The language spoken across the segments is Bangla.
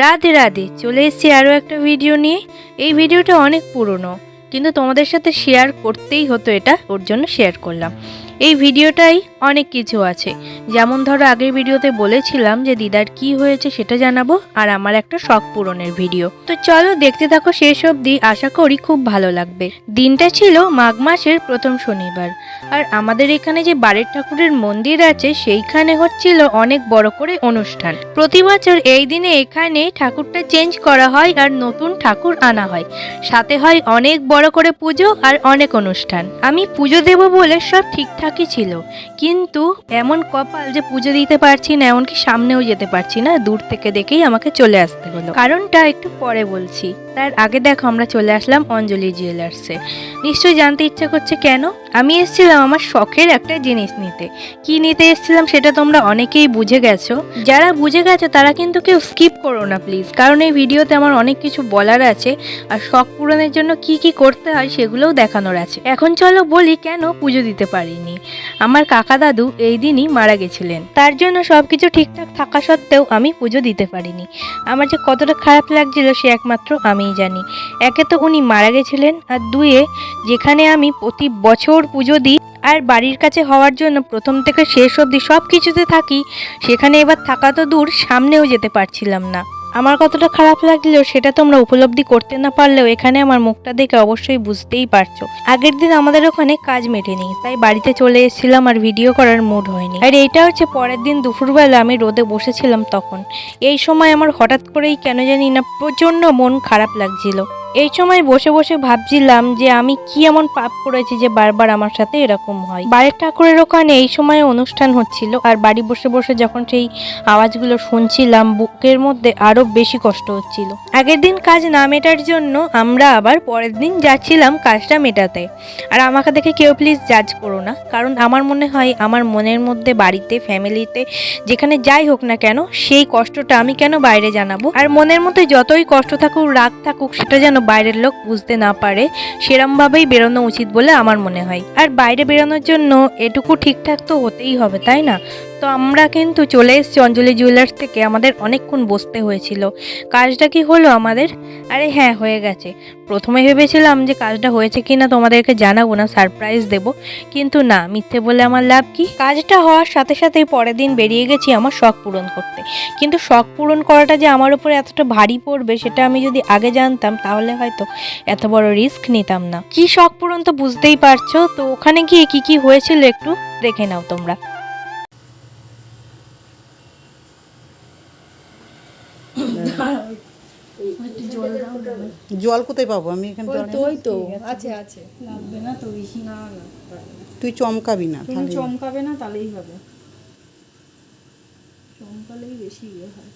রাধে রাধে, চলে এসেছি আরও একটা ভিডিও নিয়ে। এই ভিডিওটা অনেক পুরনো, কিন্তু তোমাদের সাথে শেয়ার করতেই হতো এটা, ওর জন্য শেয়ার করলাম। এই ভিডিওটাই অনেক কিছু আছে। যেমন ধরো, আগের ভিডিওতে বলেছিলাম যে দিদার কি হয়েছে সেটা জানাব, আর আমার একটা শখ পূরণের ভিডিও। তো চলো দেখতে থাকো শেষ অবধি, আশা করি খুব ভালো লাগবে। দিনটা ছিল মাঘ মাসের প্রথম শনিবার, আর আমাদের এখানে যে বাড়ির ঠাকুরের মন্দির আছে, সেইখানে হচ্ছিল অনেক বড় করে অনুষ্ঠান। প্রতি বছর এই দিনে এখানে ঠাকুরটা চেঞ্জ করা হয় আর নতুন ঠাকুর আনা হয়। সাথে হয় অনেক বড় করে পুজো আর অনেক অনুষ্ঠান। আমি পুজো দেব বলে সব ঠিকঠাকই ছিল। কিন্তু এমন কপাল যে পুজো দিতে পারছি না, এমনকি সামনেও যেতে পারছি না, দূর থেকে দেখেই আমাকে চলে আসতে হলো। কারণটা একটু পরে বলছি। তার আগে দেখো, আমরা চলে আসলাম অঞ্জলি জুয়েলার্সে নিশ্চয়ই জানতে ইচ্ছা করছে কেন? আমি এসেছিলাম আমার শখের একটা জিনিস নিতে। কি নিতে এসেছিলাম সেটা তোমরা অনেকেই বুঝে গেছো। যারা বুঝে গেছো, তারা কিন্তু কেউ স্কিপ করো না প্লিজ কারণ এই ভিডিওতে আমার অনেক কিছু বলার আছে, আর শখ পূরণের জন্য কি কি করতে হয় সেগুলোও দেখানোর আছে। এখন চলো বলি কেন পুজো দিতে পারিনি। আমার কাকা দাদু এই দিনই মারা গেছিলেন। তার জন্য সব কিছু ঠিকঠাক থাকা সত্ত্বেও আমি পুজো দিতে পারিনি। আমার যে কতটা খারাপ লাগছিল সে একমাত্র আমিই জানি। একে তো উনি মারা গেছিলেন আর দুয়ে যেখানে আমি প্রতি বছর পুজো দিই আর বাড়ির কাছে হওয়ার জন্য প্রথম থেকে শেষ অবধি সব কিছুতে থাকি, সেখানে এবার থাকা তো দূর, সামনেও যেতে পারছিলাম না। আমার কতটা খারাপ লাগলেও সেটা তোমরা উপলব্ধি করতে না পারলেও এখানে আমার মুখটা দেখে অবশ্যই বুঝতেই পারছ। আগের দিন আমাদের ওখানে কাজ মেটেনি, তাই বাড়িতে চলে এসেছিলাম আর ভিডিও করার মুড হয়নি। আর এইটা হচ্ছে পরের দিন দুপুরবেলা আমি রোদে বসেছিলাম তখন। এই সময় আমার হঠাৎ করেই কেন জানি না, প্রচণ্ড মন খারাপ লাগছিল। এই সময় বসে বসে ভাবছিলাম যে আমি কি এমন পাপ করেছি যে বারবার আমার সাথে এরকম হয়। বাড়ির ঠাকুরের ওখানে এই সময় অনুষ্ঠান হচ্ছিল আর বাড়ি বসে বসে যখন সেই আওয়াজগুলো শুনছিলাম, বুকের মধ্যে আরও বেশি কষ্ট হচ্ছিল। আগের দিন কাজ না মেটার জন্য আমরা আবার পরের দিন যাচ্ছিলাম কাজটা মেটাতে। আর আমাকে দেখে কেউ প্লিজ জাজ করো না, কারণ আমার মনে হয় আমার মনের মধ্যে বাড়িতে ফ্যামিলিতে যেখানে যাই হোক না কেন সেই কষ্টটা আমি কেন বাইরে জানাব? আর মনের মধ্যে যতই কষ্ট থাকুক, রাগ থাকুক, সেটা যেন বাইরের লোক বুঝতে না পারে, সেরমভাবেই বেরোনো উচিত বলে আমার মনে হয়। আর বাইরে বেরোনোর জন্য এটুকু ঠিকঠাক তো হতেই হবে, তাই না? তো আমরা কিন্তু চলে এসেছি অঞ্জলি জুয়েলার্স থেকে। আমাদের অনেকক্ষণ বসতে হয়েছিল। কাজটা কি হলো আমাদের? আরে হ্যাঁ হয়ে গেছে। প্রথমে ভেবেছিলাম যে কাজটা হয়েছে কি না তোমাদেরকে জানাব না সারপ্রাইজ দেব। কিন্তু না, মিথ্যে বলে আমার লাভ কি? কাজটা হওয়ার সাথে সাথেই পরের দিন বেরিয়ে গেছি আমার শখ পূরণ করতে। কিন্তু শখ পূরণ করাটা যে আমার উপরে এতটা ভারী পড়বে, সেটা আমি যদি আগে জানতাম, তাহলে হয়তো এত বড় রিস্ক নিতাম না। কি শখ পূরণ তো বুঝতেই পারছ? তো ওখানে গিয়ে কি কি হয়েছিল একটু দেখে নাও তোমরা। জল কোথায় পাবো? আমি এখানে ওই তো আছে। আছে। লাগবে না তো বেশি না না। তুই চমকাবি না তুমি চমকাবে না তাহলেই হবে। চমকালেই বেশি ইয়ে হয়।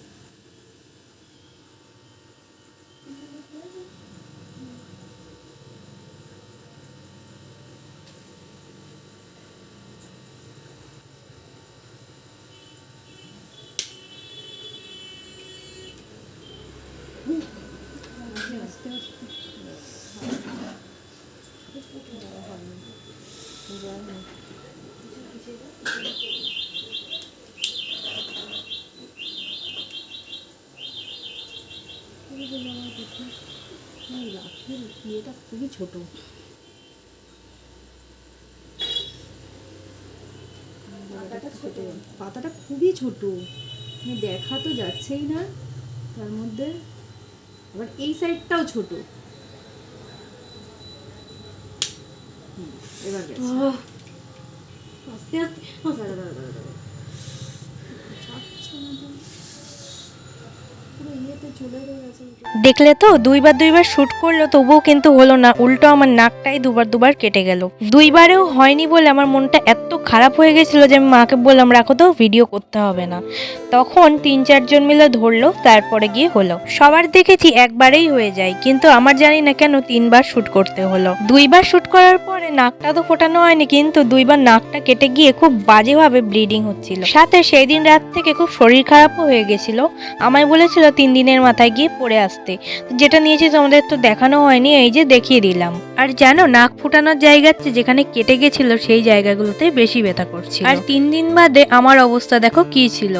ইয়েটা খুবই ছোট। পাতাটা খুবই ছোট। মানে দেখা তো যাচ্ছেই না। তার মধ্যে আবার এই সাইডটাও ছোট। এবার আস্তে আস্তে ও, দাঁড়া, দাঁড়া, দাঁড়া, দাঁড়া। যাচ্ছে না তো। পুরো ইয়েতে চলে গেছে দেখলে তো, দুইবার দুইবার শুট করল, তবুও কিন্তু হলো না। উল্টো আমার নাকটাই দুবার দুবার কেটে গেল। দুইবারেও হয়নি বলে আমার মনটা এত খারাপ হয়ে গেছিল যে আমি মাকে বললাম, রাখো তো ভিডিও করতে হবে না। তখন তিন চারজন মিলে ধরলো, তারপরে গিয়ে হলো। সবার দেখেছি একবারেই হয়ে যায়, কিন্তু আমার জানি না কেন তিনবার শুট করতে হলো। দুইবার শুট করার পরে নাকটা তো ফোটানো হয়নি, কিন্তু দুইবার নাকটা কেটে গিয়ে খুব বাজেভাবে ব্লিডিং হচ্ছিল। সাথে সেই দিন রাত থেকে খুব শরীর খারাপও হয়ে গেছিল। আমায় বলেছিল তিন দিনের মাথায় গিয়ে পড়ে আসতে। যেটা নিয়েছি তোমাদের তো দেখানো হয়নি, এই যে দেখিয়ে দিলাম। আর জানো, নাক ফুটানোর জায়গার চেয়ে যেখানে কেটে গেছিল, সেই জায়গাগুলোতে বেশি ব্যথা করছিল। আর তিন দিন বাদে আমার অবস্থা দেখো কি ছিল?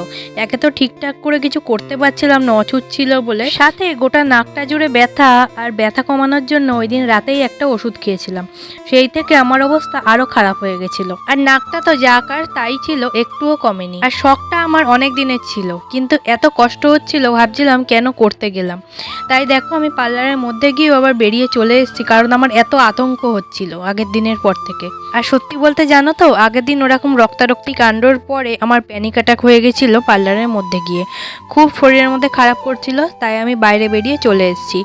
একে তো ঠিকঠাক করে কিছু করতে পারছিলাম না অছুট ছিল বলে। সাথে গোটা নাকটা জুড়ে ব্যথা আর ব্যথা কমানোর জন্য ওই দিন রাতেই একটা ওষুধ খেয়েছিলাম। সেই থেকে আমার অবস্থা আরও খারাপ হয়ে গেছিল। আর নাকটা তো যা কার তাই ছিল, একটুও কমেনি। আর শখটা আমার অনেক দিনের ছিল, কিন্তু এত কষ্ট হচ্ছিল, ভাবছিলাম কেন করতে গেলাম। তাই দেখো আমি পার্লারের মধ্যে গিয়েও আবার বেরিয়ে চলে এসেছি, কারণ আমার এত আতঙ্ক হচ্ছিল আগের দিনের পর থেকে। আর সত্যি বলতে জানো তো, আগের দিন ওরকম রক্তারক্তি কাণ্ডর পরে আমার প্যানিক অ্যাটাক হয়ে গেছিল পার্লারের মধ্যে গিয়ে। খুব শরীরের মধ্যে খারাপ করছিল, তাই আমি বাইরে বেরিয়ে চলে এসেছি।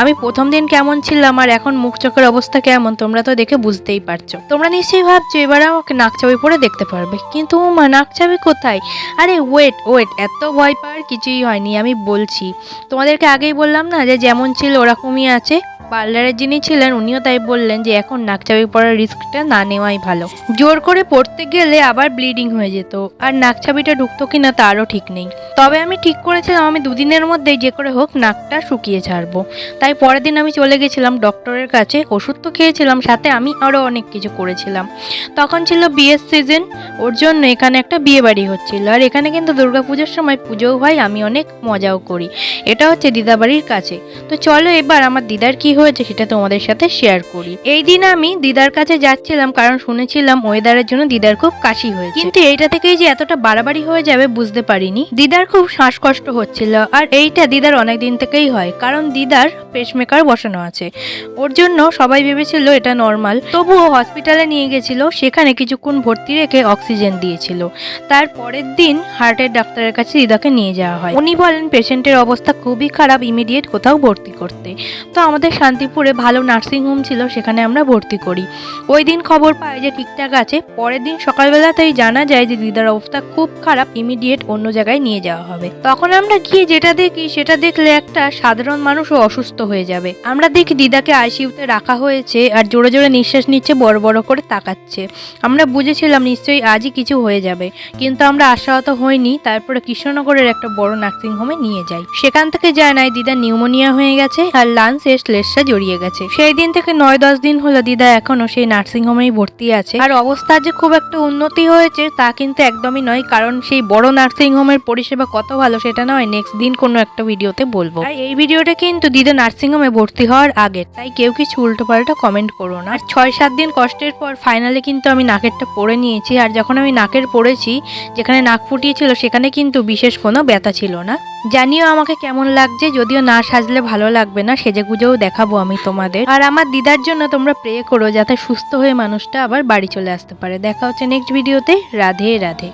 আমি প্রথম দিন কেমন ছিলাম আর এখন মুখ চোখের অবস্থা কেমন তোমরা তো দেখে বুঝতেই পারছ। তোমরা নিশ্চয়ই ভাবছ এবার আমাকে নাকচাবি পরে দেখতে পারবে, কিন্তু মা নাকচাবি কোথায়? আরে ওয়েট ওয়েট এত ভয় পাওয়ার কিছুই হয়নি, আমি বলছি। তোমাদেরকে আগেই বললাম না যে যেমন ছিল ওরকমই আছে? পার্লারের যিনি ছিলেন, উনিও তাই বললেন যে এখন নাকচাবি পরার রিস্কটা না নেওয়াই ভালো। জোর করে পড়তে গেলে আবার ব্লিডিং হয়ে যেত, আর নাকচাবিটা ঢুকতো কিনা তারও ঠিক নেই। তবে আমি ঠিক করেছিলাম, আমি দুদিনের মধ্যেই যে করে হোক নাকটা শুকিয়ে ছাড়বো। তাই পরের দিন আমি চলে গেছিলাম ডক্টরের কাছে, ওষুধ তো খেয়েছিলাম, সাথে আমি আরও অনেক কিছু করেছিলাম। তখন ছিল বিয়ের সিজন, ওর জন্য এখানে একটা বিয়ে বাড়ি হচ্ছিল, আর এখানে কিন্তু দুর্গাপুজোর সময় পুজোও হয়, আমি অনেক মজাও করি। এটা হচ্ছে দিদাবাড়ির কাছে। তো চলো এবার আমার দিদার কি হয়েছে সেটা তোমাদের সাথে শেয়ার করি। এই দিন আমি দিদার কাছে যাচ্ছিলাম কারণ শুনেছিলাম ওয়েদারের জন্য দিদার খুব কাশি হয়েছে। কিন্তু এইটা থেকেই যে এতটা বাড়াবাড়ি হয়ে যাবে বুঝতে পারিনি। দিদার খুব শ্বাসকষ্ট হচ্ছিল আর এইটা দিদার অনেক দিন থেকেই হয়, কারণ দিদার পেসমেকার বসানো আছে। ওর জন্য সবাই ভেবেছিল এটা নর্মাল তবুও হসপিটালে নিয়ে গেছিল, সেখানে কিছুক্ষণ ভর্তি রেখে অক্সিজেন দিয়েছিল। তার পরের দিন হার্টের ডাক্তারের কাছে দিদাকে নিয়ে যাওয়া হয়। উনি বলেন পেশেন্টের অবস্থা খুবই খারাপ ইমিডিয়েট কোথাও ভর্তি করতে। তো আমাদের শান্তিপুরে ভালো নার্সিং হোম ছিল, সেখানে আমরা ভর্তি করি। ওই দিন খবর পাই যে ঠিকঠাক আছে, পরের দিন সকালবেলাতেই জানা যায় যে দিদার অবস্থা খুব খারাপ ইমিডিয়েট অন্য জায়গায় নিয়ে যাওয়া হবে। তখন আমরা গিয়ে যেটা দেখি, সেটা দেখলে একটা সাধারণ মানুষও অসুস্থ হয়ে যাবে। আমরা দেখি দিদাকে আইসিইউতে রাখা হয়েছে আর জোরে জোরে নিঃশ্বাস নিচ্ছে, বড় বড় করে তাকাচ্ছে। আমরা বুঝেছিলাম নিশ্চয়ই আজই কিছু হয়ে যাবে, কিন্তু আমরা আশাহত হইনি। তারপরে কৃষ্ণনগরের একটা বড় নার্সিং হোমে নিয়ে যাই। সেখান থেকে যায় নাই দিদা নিউমোনিয়া হয়ে গেছে আর লাঞ্চে শ্লেষা জড়িয়ে গেছে। সেই দিন থেকে নয়, দশ দিন হলো দিদা এখনও সেই নার্সিং হোমেই ভর্তি আছে। আর অবস্থার যে খুব একটা উন্নতি হয়েছে তা কিন্তু একদমই নয়, কারণ সেই বড় নার্সিং হোমের পরিষেবা কত ভালো সেটা নয় নেক্সট দিন কোনো একটা ভিডিওতে বলব। আর এই ভিডিওটা কিন্তু দিদা নার্সিং হোমে ভর্তি হওয়ার আগে তাই কেউ কিছু উল্টো পাল্টা কমেন্ট করো না। আর ছয়, সাত দিন কষ্টের পর ফাইনালি কিন্তু আমি নাকেরটা পরে নিয়েছি, আর যখন আমি নাকের পরেছি, যেখানে নাক ফুটিয়েছিল সেখানে কিন্তু বিশেষ কোনো ব্যথা ছিল না। জানিও আমাকে কেমন লাগছে, যদিও না সাজলে ভালো লাগবে না, সেজে গুজেও দেখাবো আমি তোমাদের। আর আমার দিদার জন্য তোমরা প্রে করো যাতে সুস্থ হয়ে মানুষটা আবার বাড়ি চলে আসতে পারে। দেখা হচ্ছে নেক্সট ভিডিওতে রাধে রাধে।